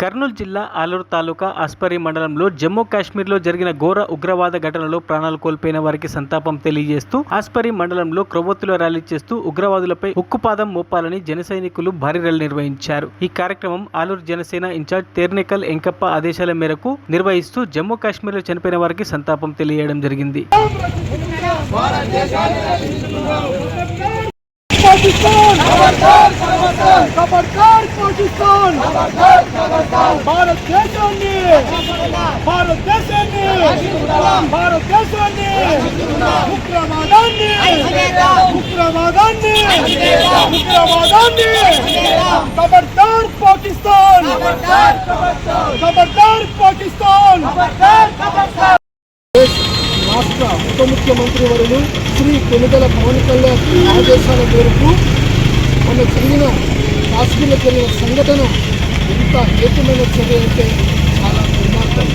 కర్నూలు జిల్లా ఆలూరు తాలూకా ఆస్పరి మండలంలో జమ్మూ కాశ్మీర్లో జరిగిన ఘోర ఉగ్రవాద ఘటనలో ప్రాణాలు కోల్పోయిన వారికి సంతాపం తెలియజేస్తూ ఆస్పరి మండలంలో క్రొవ్వొత్తుల ర్యాలీ చేస్తూ ఉగ్రవాదులపై ఉక్కుపాదం మోపాలని జనసైనికులు భారీ ర్యాలీ నిర్వహించారు ఈ కార్యక్రమం ఆలూరు జనసేన ఇన్ఛార్జ్ తేర్నికల్ ఎంకప్ప ఆదేశాల మేరకు నిర్వహిస్తూ జమ్మూ కాశ్మీర్లో చనిపోయిన వారికి సంతాపం తెలియడం జరిగింది పాకిస్తాన్ భారతదేశాన్ని భారతదేశాన్ని భారతదేశాన్ని ఉగ్రవాదాన్ని ఉగ్రవాదాన్ని ఉగ్రవాదాన్ని ఖబర్దార్ పాకిస్తాన్ ఖబర్దార్ పాకిస్తాన్ రాష్ట్ర ఉప ముఖ్యమంత్రి వరులు శ్రీ పెనుగల పవన్ కళ్యాణ్ ఆదేశాల మేరకు మొన్న జరిగిన కాశ్మీర్లో జరిగిన సంఘటన ఎంత ఏకమైన చర్య అంటే చాలా దుర్మార్గం.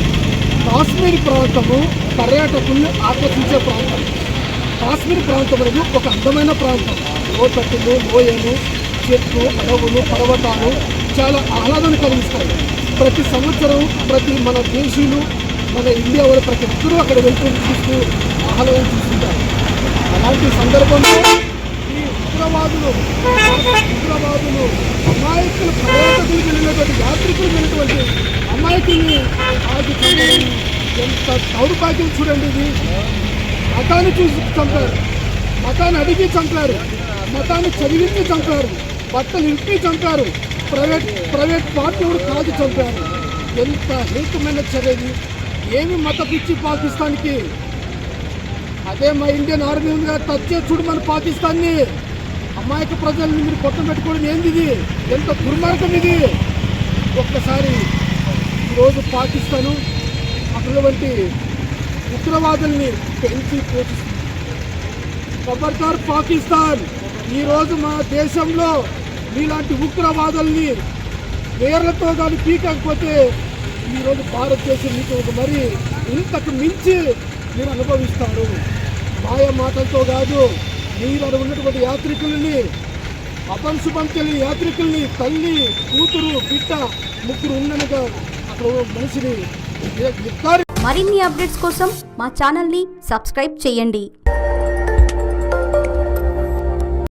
కాశ్మీర్ ప్రాంతము పర్యాటకుల్ని ఆకర్షించే ప్రాంతం. కాశ్మీర్ ప్రాంతం అనేది ఒక అందమైన ప్రాంతం. లోతట్టులు లోయలు చెట్లు అడవులు పర్వతాలు చాలా ఆహ్లాదాన్ని కలిగిస్తాయి. ప్రతి సంవత్సరం ప్రతి మన దేశీయులు మన ఇండియా వాళ్ళు ప్రతి ఒక్కరూ అక్కడ వెళ్తూ చూస్తూ ఆహ్లాదం చూస్తుంటారు. అలాంటి సందర్భంలో ఉగ్రవాదులు ఉగ్రవాదులు అమాయకులు పర్యాటకులు వెళ్ళినటువంటి యాత్రికులు వెళ్ళినటువంటి అమాయకుల్ని ఆగి ఎంత దౌర్భాగ్యం చూడండి ఇది. మతాన్ని చూసి చంపారు. మతాన్ని అడిగి చంపారు. మతాన్ని చదివించి చంపారు. బట్టలు ఇంటి చంపారు. ప్రైవేట్ ప్రైవేట్ పార్టీ కూడా కాదు చంపారు. ఎంత హేతుమైన చర్యది ఏమి మత పిచ్చి పాకిస్తాన్కి? అదే మా ఇండియన్ ఆర్మీ ఉందిగా టచ్ చేసి చూడు మన పాకిస్తాన్ని. అమాయక ప్రజల్ని మీరు కొత్త పెట్టుకోవడం ఏంది ఇది ఎంత దుర్మార్గం ఇది? ఒక్కసారి ఈరోజు పాకిస్తాను అటువంటి ఉగ్రవాదుల్ని పెంచి పోషిస్తుంది. ఖబర్దార్ పాకిస్తాన్ ఈరోజు మా దేశంలో మీలాంటి ఉగ్రవాదుల్ని వేర్లతో కానీ పీకకపోతే ఈరోజు భారతదేశం మీకు ఒక మరి ఇంతకు మించి మీరు అనుభవిస్తారు. మాయ మాటలతో కాదు మీరు ఉన్నటువంటి యాత్రికుల్ని అపంశుభం తెలియని యాత్రికుల్ని తల్లి కూతురు బిడ్డ ముగ్గురు ఉన్నట్టుగా అక్కడ మనిషిని మరిన్ని అప్డేట్స్ కోసం మా ఛానల్ని సబ్స్క్రైబ్ చేయండి.